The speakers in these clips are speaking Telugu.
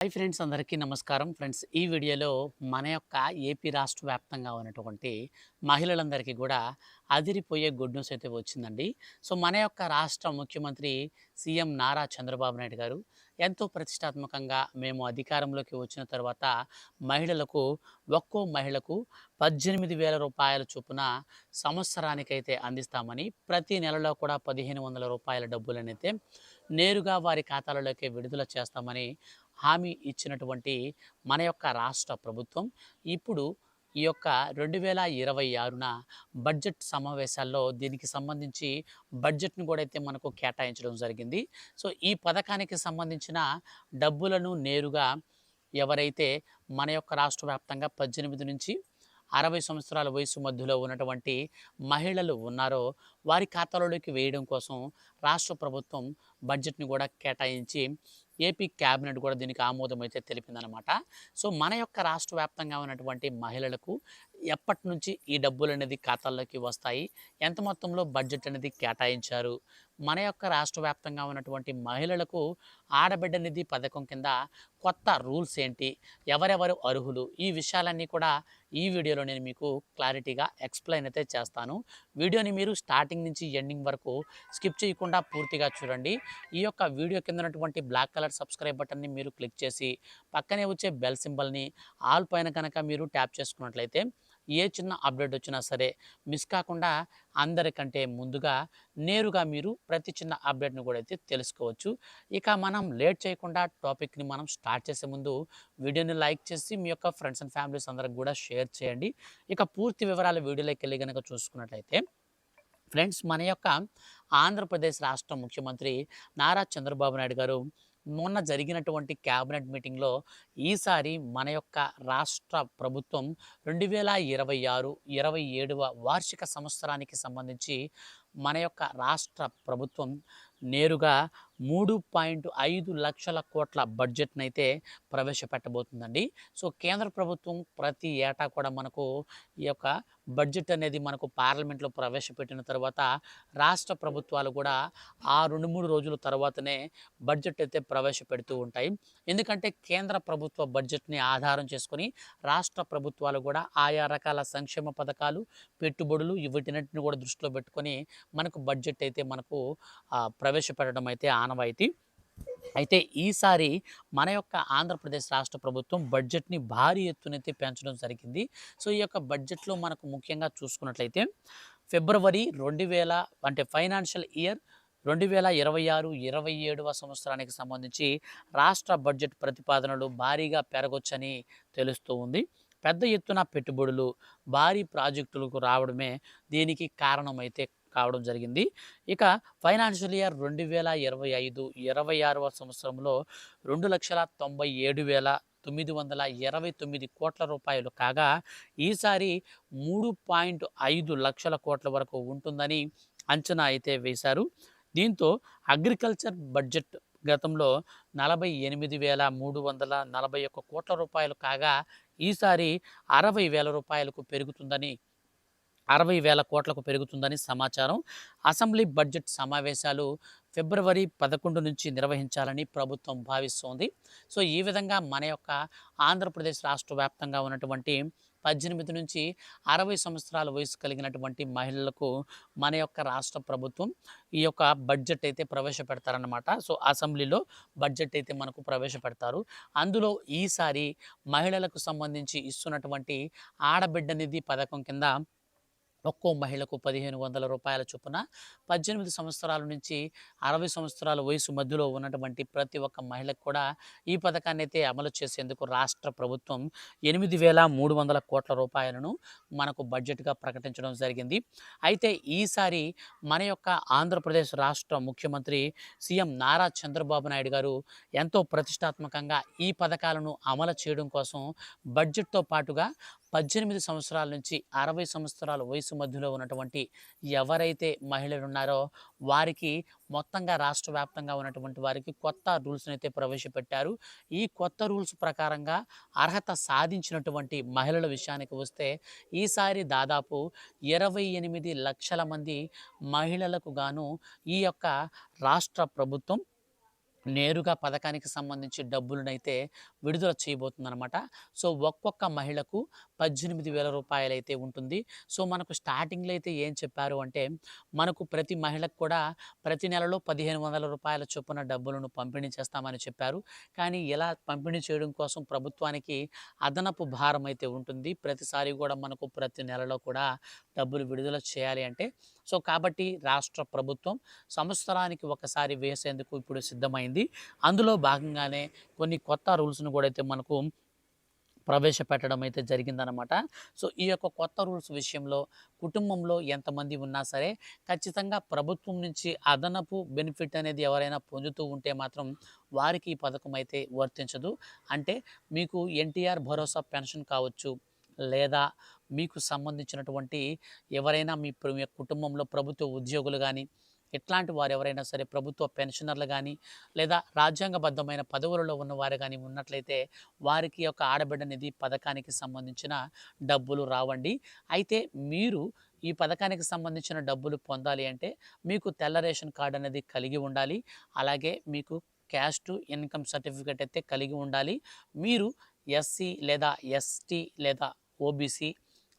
హాయ్ ఫ్రెండ్స్ అందరికీ నమస్కారం. ఫ్రెండ్స్ ఈ వీడియోలో మన యొక్క ఏపీ రాష్ట్ర వ్యాప్తంగా ఉన్నటువంటి మహిళలందరికీ కూడా అదిరిపోయే గుడ్ న్యూస్ అయితే వచ్చిందండి. సో మన యొక్క రాష్ట్ర ముఖ్యమంత్రి సీఎం నారా చంద్రబాబు నాయుడు గారు ఎంతో ప్రతిష్టాత్మకంగా మేము అధికారంలోకి వచ్చిన తర్వాత మహిళలకు ఒక్కో మహిళకు పద్దెనిమిది వేల రూపాయల చొప్పున సంవత్సరానికైతే అందిస్తామని ప్రతి నెలలో కూడా పదిహేను వందల రూపాయల డబ్బులనైతే నేరుగా వారి ఖాతాలలోకి విడుదల చేస్తామని హామీ ఇచ్చినటువంటి మన యొక్క రాష్ట్ర ప్రభుత్వం ఇప్పుడు ఈ యొక్క రెండు వేల ఇరవై ఆరున బడ్జెట్ సమావేశాల్లో దీనికి సంబంధించి బడ్జెట్ను కూడా అయితే మనకు కేటాయించడం జరిగింది. సో ఈ పథకానికి సంబంధించిన డబ్బులను నేరుగా ఎవరైతే మన యొక్క రాష్ట్ర వ్యాప్తంగా పద్దెనిమిది నుంచి అరవై సంవత్సరాల వయసు మధ్యలో ఉన్నటువంటి మహిళలు ఉన్నారో వారి ఖాతాలోకి వేయడం కోసం రాష్ట్ర ప్రభుత్వం బడ్జెట్ని కూడా కేటాయించి ఏపీ క్యాబినెట్ కూడా దీనికి ఆమోదం అయితే తెలిపిందనమాట సో మన యొక్క రాష్ట్ర వ్యాప్తంగా ఉన్నటువంటి మహిళలకు ఎప్పటి నుంచి ఈ డబ్బులు అనేది ఖాతాల్లోకి వస్తాయి? ఎంత మొత్తంలో బడ్జెట్ అనేది కేటాయించారు? మన యొక్క రాష్ట్ర వ్యాప్తంగా ఉన్నటువంటి మహిళలకు ఆడబిడ్డ నిధి పథకం కింద కొత్త రూల్స్ ఏంటి? ఎవరెవరు అర్హులు? ఈ విషయాలన్నీ కూడా ఈ వీడియోలో నేను మీకు క్లారిటీగా ఎక్స్ప్లెయిన్ అయితే చేస్తాను. వీడియోని మీరు స్టార్టింగ్ నుంచి ఎండింగ్ వరకు స్కిప్ చేయకుండా పూర్తిగా చూడండి. ఈ యొక్క వీడియో కింద ఉన్నటువంటి బ్లాక్ కలర్ సబ్స్క్రైబ్ బటన్ని మీరు క్లిక్ చేసి పక్కనే వచ్చే బెల్ సింబల్ని ఆల్ పైన కనుక మీరు ట్యాప్ చేసుకున్నట్లయితే ఏ చిన్న అప్డేట్ వచ్చినా సరే మిస్ కాకుండా అందరికంటే ముందుగా నేరుగా మీరు ప్రతి చిన్న అప్డేట్ని కూడా అయితే తెలుసుకోవచ్చు. ఇక మనం లేట్ చేయకుండా టాపిక్ని మనం స్టార్ట్ చేసే ముందు వీడియోని లైక్ చేసి మీ యొక్క ఫ్రెండ్స్ అండ్ ఫ్యామిలీస్ అందరికి కూడా షేర్ చేయండి. ఇక పూర్తి వివరాలు వీడియోలోకి వెళ్ళి కనుక చూసుకున్నట్లయితే ఫ్రెండ్స్ మన యొక్క ఆంధ్రప్రదేశ్ రాష్ట్ర ముఖ్యమంత్రి నారా చంద్రబాబు నాయుడు గారు మొన్న జరిగినటువంటి క్యాబినెట్ మీటింగ్లో ఈసారి మన యొక్క రాష్ట్ర ప్రభుత్వం రెండు వేల ఇరవై ఆరు ఇరవై ఏడవ వార్షిక సంవత్సరానికి సంబంధించి మన యొక్క రాష్ట్ర ప్రభుత్వం నేరుగా మూడు పాయింట్ ఐదు లక్షల కోట్ల బడ్జెట్ని అయితే ప్రవేశపెట్టబోతుందండి. సో కేంద్ర ప్రభుత్వం ప్రతి ఏటా కూడా మనకు ఈ యొక్క బడ్జెట్ అనేది మనకు పార్లమెంట్లో ప్రవేశపెట్టిన తర్వాత రాష్ట్ర ప్రభుత్వాలు కూడా ఆ రెండు మూడు రోజుల తర్వాతనే బడ్జెట్ అయితే ప్రవేశపెడుతూ ఉంటాయి. ఎందుకంటే కేంద్ర ప్రభుత్వ బడ్జెట్ని ఆధారం చేసుకొని రాష్ట్ర ప్రభుత్వాలు కూడా ఆయా రకాల సంక్షేమ పథకాలు పెట్టుబడులు వీటినటిని కూడా దృష్టిలో పెట్టుకొని మనకు బడ్జెట్ అయితే మనకు ప్రవేశపెట్టడం అయితే ఆనవాయితీ. అయితే ఈసారి మన యొక్క ఆంధ్రప్రదేశ్ రాష్ట్ర ప్రభుత్వం బడ్జెట్ని భారీ ఎత్తునైతే పెంచడం జరిగింది. సో ఈ యొక్క బడ్జెట్లో మనకు ముఖ్యంగా చూసుకున్నట్లయితే ఫిబ్రవరి రెండు వేల అంటే ఫైనాన్షియల్ ఇయర్ రెండు వేల ఇరవై ఆరు ఇరవై ఏడవ సంవత్సరానికి సంబంధించి రాష్ట్ర బడ్జెట్ ప్రతిపాదనలు భారీగా పెరగొచ్చని తెలుస్తూ ఉంది. పెద్ద ఎత్తున పెట్టుబడులు భారీ ప్రాజెక్టులకు రావడమే దీనికి కారణమైతే కావడం జరిగింది. ఇక ఫైనాన్షియల్ ఇయర్ రెండు వేల ఇరవై ఐదు ఇరవై ఆరవ సంవత్సరంలో రెండు లక్షల తొంభై ఏడు వేల తొమ్మిది వందల ఇరవై తొమ్మిది కోట్ల రూపాయలు కాగా ఈసారి మూడు పాయింట్ ఐదు లక్షల కోట్ల వరకు ఉంటుందని అంచనా అయితే వేశారు. దీంతో అగ్రికల్చర్ బడ్జెట్ గతంలో నలభై ఎనిమిది వేల మూడు వందల నలభై ఒక్క కోట్ల రూపాయలు కాగా ఈసారి అరవై వేల రూపాయలకు పెరుగుతుందని అరవై వేల కోట్లకు పెరుగుతుందని సమాచారం. అసెంబ్లీ బడ్జెట్ సమావేశాలు ఫిబ్రవరి పదకొండు నుంచి నిర్వహించాలని ప్రభుత్వం భావిస్తోంది. సో ఈ విధంగా మన యొక్క ఆంధ్రప్రదేశ్ రాష్ట్ర వ్యాప్తంగా ఉన్నటువంటి పద్దెనిమిది నుంచి అరవై సంవత్సరాల వయసు కలిగినటువంటి మహిళలకు మన యొక్క రాష్ట్ర ప్రభుత్వం ఈ యొక్క బడ్జెట్ అయితే ప్రవేశపెడతారన్నమాట. సో అసెంబ్లీలో బడ్జెట్ అయితే మనకు ప్రవేశపెడతారు. అందులో ఈసారి మహిళలకు సంబంధించి ఇస్తున్నటువంటి ఆడబిడ్డ నిధి పథకం కింద ఒక్కో మహిళకు పదిహేను వందల రూపాయల చొప్పున పద్దెనిమిది సంవత్సరాల నుంచి అరవై సంవత్సరాల వయసు మధ్యలో ఉన్నటువంటి ప్రతి ఒక్క మహిళకు కూడా ఈ పథకాన్ని అయితే అమలు చేసేందుకు రాష్ట్ర ప్రభుత్వం ఎనిమిది వేల మూడు వందల కోట్ల రూపాయలను మనకు బడ్జెట్గా ప్రకటించడం జరిగింది. అయితే ఈసారి మన యొక్క ఆంధ్రప్రదేశ్ రాష్ట్ర ముఖ్యమంత్రి సీఎం నారా చంద్రబాబు నాయుడు గారు ఎంతో ప్రతిష్టాత్మకంగా ఈ పథకాలను అమలు చేయడం కోసం బడ్జెట్తో పాటుగా పద్దెనిమిది సంవత్సరాల నుంచి అరవై సంవత్సరాల వయసు మధ్యలో ఉన్నటువంటి ఎవరైతే మహిళలు ఉన్నారో వారికి మొత్తంగా రాష్ట్ర వ్యాప్తంగా ఉన్నటువంటి వారికి కొత్త రూల్స్ని అయితే ప్రవేశపెట్టారు. ఈ కొత్త రూల్స్ ప్రకారంగా అర్హత సాధించినటువంటి మహిళల విషయానికి వస్తే ఈసారి దాదాపు ఇరవై ఎనిమిది లక్షల మంది మహిళలకు గాను ఈ యొక్క రాష్ట్ర ప్రభుత్వం నేరుగా పథకానికి సంబంధించి డబ్బులనైతే విడుదల చేయబోతుందనమాట. సో, ఒక్కొక్క మహిళకు 18,000 రూపాయలైతే ఉంటుంది. సో, మనకు స్టార్టింగ్‌లో అయితే ఏం చెప్పారు అంటే, మనకు ప్రతి మహిళకు కూడా ప్రతి నెలలో 1,500 రూపాయల చొప్పున డబ్బులను పంపిణీ చేస్తామని చెప్పారు. కానీ ఇలా పంపిణీ చేయడం కోసం ప్రభుత్వానికి అదనపు భారం అయితే ఉంటుంది. ప్రతిసారి కూడా మనకు ప్రతి నెలలో కూడా డబ్బులు విడుదల చేయాలి అంటే, సో, కాబట్టి రాష్ట్ర ప్రభుత్వం సంవత్సరానికి ఒకసారి వేసేందుకు ఇప్పుడు సిద్ధమైంది. అందులో భాగంగానే కొన్ని కొత్త రూల్స్‌ను కూడా అయితే మనకు ప్రవేశపెట్టడం అయితే జరిగిందనమాట. సో, ఈ యొక్క కొత్త రూల్స్ విషయంలో కుటుంబంలో ఎంతమంది ఉన్నా సరే, ఖచ్చితంగా ప్రభుత్వం నుంచి అదనపు బెనిఫిట్ అనేది ఎవరైనా పొందుతూ ఉంటే మాత్రం వారికి ఈ పథకం అయితే వర్తించదు. అంటే మీకు ఎన్టీఆర్ భరోసా పెన్షన్ కావచ్చు, లేదా మీకు సంబంధించినటువంటి ఎవరైనా మీ కుటుంబంలో ప్రభుత్వ ఉద్యోగులు కానీ ఇట్లాంటి వారు ఎవరైనా సరే ప్రభుత్వ పెన్షనర్లు కానీ లేదా రాజ్యాంగబద్ధమైన పదవులలో ఉన్నవారు కానీ ఉన్నట్లయితే వారికి యొక్క ఆడబిడ్డ నిధి పథకానికి సంబంధించిన డబ్బులు రావండి. అయితే మీరు ఈ పథకానికి సంబంధించిన డబ్బులు పొందాలి అంటే మీకు తెల్ల రేషన్ కార్డు అనేది కలిగి ఉండాలి. అలాగే మీకు క్యాస్ట్ ఇన్‌కమ్ సర్టిఫికేట్ అయితే కలిగి ఉండాలి. మీరు ఎస్సీ లేదా ఎస్టీ లేదా ఓబీసీ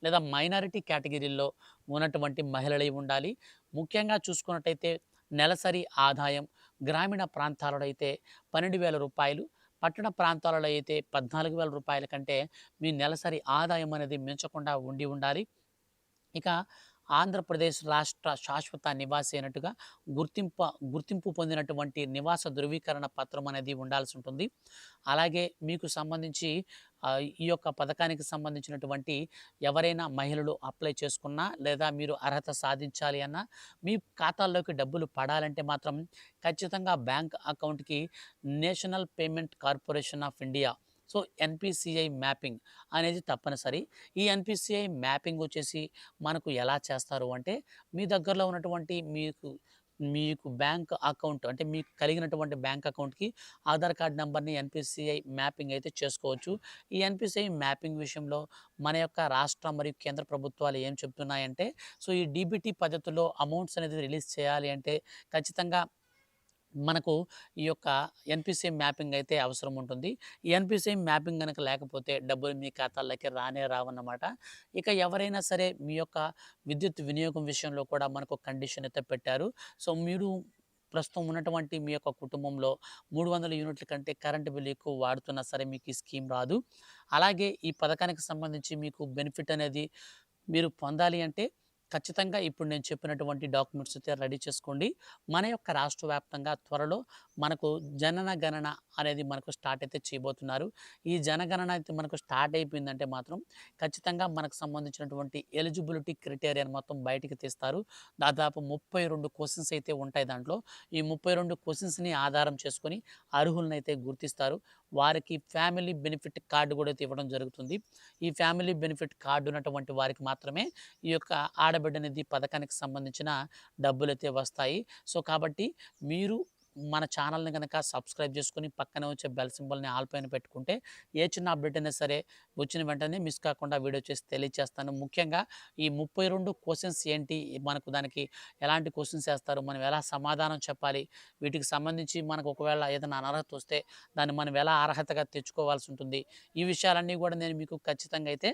లేదా మైనారిటీ కేటగిరీలో ఉన్నటువంటి మహిళలై ఉండాలి. ముఖ్యంగా చూసుకున్నట్టయితే నెలసరి ఆదాయం గ్రామీణ ప్రాంతాలలో అయితే 12,000 రూపాయలు, పట్టణ ప్రాంతాలలో అయితే 14,000 రూపాయల కంటే మీ నెలసరి ఆదాయం అనేది మించకుండా ఉండి ఉండాలి. ఇక ఆంధ్రప్రదేశ్ రాష్ట్ర శాశ్వత నివాసి అయినట్టుగా గుర్తింప గుర్తింపు పొందినటువంటి నివాస ధృవీకరణ పత్రం అనేది ఉండాల్సి ఉంటుంది. అలాగే మీకు సంబంధించి ఈ యొక్క పథకానికి సంబంధించినటువంటి ఎవరైనా మహిళలు అప్లై చేసుకున్నా, లేదా మీరు అర్హత సాధించాలి అన్నా, మీ ఖాతాల్లోకి డబ్బులు పడాలంటే మాత్రం ఖచ్చితంగా బ్యాంక్ అకౌంట్‌కి national payment corporation of India so, NPCI mapping అనేది తప్పనిసరి. ఈ ఎన్పిసిఐ మ్యాపింగ్ వచ్చేసి మనకు ఎలా చేస్తారు అంటే, మీ దగ్గరలో ఉన్నటువంటి మీకు మీకు బ్యాంక్ అకౌంట్ అంటే మీకు కలిగినటువంటి బ్యాంక్ అకౌంట్‌కి ఆధార్ కార్డ్ నెంబర్ని ఎన్పిసిఐ మ్యాపింగ్ అయితే చేసుకోవచ్చు. ఈ ఎన్పిసిఐ మ్యాపింగ్ విషయంలో మన యొక్క రాష్ట్ర మరియు కేంద్ర ప్రభుత్వాలు ఏం చెప్తున్నాయంటే, సో, ఈ డీబీటీ పద్ధతిలో అమౌంట్స్ అనేది రిలీజ్ చేయాలి అంటే ఖచ్చితంగా మనకు ఈ యొక్క ఎన్పిసిఎం మ్యాపింగ్ అయితే అవసరం ఉంటుంది. ఈ మ్యాపింగ్ కనుక లేకపోతే డబ్బులు మీ ఖాతాల్లోకి రానే రావన్నమాట. ఇక ఎవరైనా సరే మీ యొక్క విద్యుత్ వినియోగం విషయంలో కూడా మనకు కండిషన్ అయితే పెట్టారు. సో, మీరు ప్రస్తుతం ఉన్నటువంటి మీ యొక్క కుటుంబంలో 300 యూనిట్ల కంటే కరెంట్ బిల్లు ఎక్కువ వాడుతున్నా సరే మీకు ఈ స్కీమ్ రాదు. అలాగే ఈ పథకానికి సంబంధించి మీకు బెనిఫిట్ అనేది మీరు పొందాలి అంటే ఖచ్చితంగా ఇప్పుడు నేను చెప్పినటువంటి డాక్యుమెంట్స్ అయితే రెడీ చేసుకోండి. మన యొక్క రాష్ట్ర వ్యాప్తంగా త్వరలో మనకు జనన గణన అనేది మనకు స్టార్ట్ అయితే చేయబోతున్నారు. ఈ జనగణన అయితే మనకు స్టార్ట్ అయిపోయిందంటే మాత్రం ఖచ్చితంగా మనకు సంబంధించినటువంటి ఎలిజిబిలిటీ క్రైటీరియాని మొత్తం బయటికి తీస్తారు. దాదాపు 32 క్వెషన్స్ అయితే ఉంటాయి దాంట్లో. ఈ 32 క్వెషన్స్‌ని ఆధారం చేసుకొని అర్హులనైతే గుర్తిస్తారు. వారికి ఫ్యామిలీ బెనిఫిట్ కార్డు కూడా అయితే ఇవ్వడం జరుగుతుంది. ఈ ఫ్యామిలీ బెనిఫిట్ కార్డు ఉన్నటువంటి వారికి మాత్రమే ఈ యొక్క ఆడబిడ్డ నిధి పథకానికి సంబంధించిన డబ్బులు అయితే వస్తాయి. సో, కాబట్టి మీరు మన ఛానల్‌ని కనుక సబ్స్క్రైబ్ చేసుకుని పక్కనే వచ్చే బెల్ సింబల్‌ని ఆల్ పైన పెట్టుకుంటే ఏ చిన్న అప్డేట్ అయినా సరే వచ్చిన వెంటనే మిస్ కాకుండా వీడియో చేసి తెలియచేస్తాను. ముఖ్యంగా ఈ ముప్పై రెండు క్వశ్చన్స్ ఏంటి? మనకు దానికి ఎలాంటి క్వశ్చన్స్ వేస్తారు మనం ఎలా సమాధానం చెప్పాలి? వీటికి సంబంధించి మనకు ఒకవేళ ఏదైనా అనర్హత వస్తే దాన్ని మనం ఎలా అర్హతగా తెచ్చుకోవాల్సి ఉంటుంది? ఈ విషయాలన్నీ కూడా నేను మీకు ఖచ్చితంగా అయితే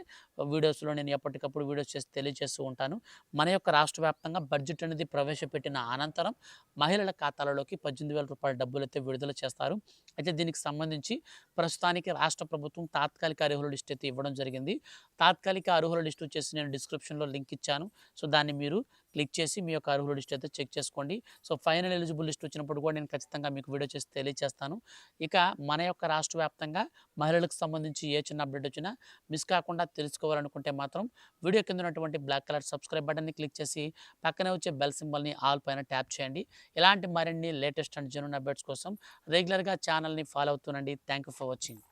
వీడియోస్‌లో నేను ఎప్పటికప్పుడు వీడియోస్ చేసి తెలియజేస్తూ ఉంటాను. మన యొక్క రాష్ట్ర వ్యాప్తంగా బడ్జెట్ అనేది ప్రవేశపెట్టిన అనంతరం మహిళల ఖాతాలలోకి 18,000 రూపాయల డబ్బులైతే విడుదల చేస్తారు. అయితే దీనికి సంబంధించి ప్రస్తుతానికి రాష్ట్ర ప్రభుత్వం తాత్కాలిక అర్హుల లిస్ట్ అయితే ఇవ్వడం జరిగింది. తాత్కాలిక అర్హుల లిస్ట్ వచ్చేసి నేను డిస్క్రిప్షన్‌లో లింక్ ఇచ్చాను. సో, దాన్ని మీరు క్లిక్ చేసి మీ యొక్క అర్హుల లిస్ట్ అయితే చెక్ చేసుకోండి. సో, ఫైనల్ ఎలిజిబుల్ లిస్ట్ వచ్చినప్పుడు కూడా నేను ఖచ్చితంగా మీకు వీడియో చేసి తెలియజేస్తాను ఇక మన యొక్క రాష్ట్ర వ్యాప్తంగా మహిళలకు సంబంధించి ఏ చిన్న అప్డేట్ వచ్చినా మిస్ కాకుండా తెలుసుకోవాలనుకుంటే మాత్రం వీడియో కింద ఉన్నటువంటి బ్లాక్ కలర్ సబ్స్క్రైబ్ బటన్‌ని క్లిక్ చేసి పక్కనే వచ్చే బెల్ సింబల్‌ని ఆల్ పైన ట్యాప్ చేయండి. ఇలాంటి మరిన్ని లేటెస్ట్ అండ్ జెన్యూన్ అప్డేట్స్ కోసం రెగ్యులర్‌గా ఛానల్‌ని follow అవుతుండండి. Thank you for watching.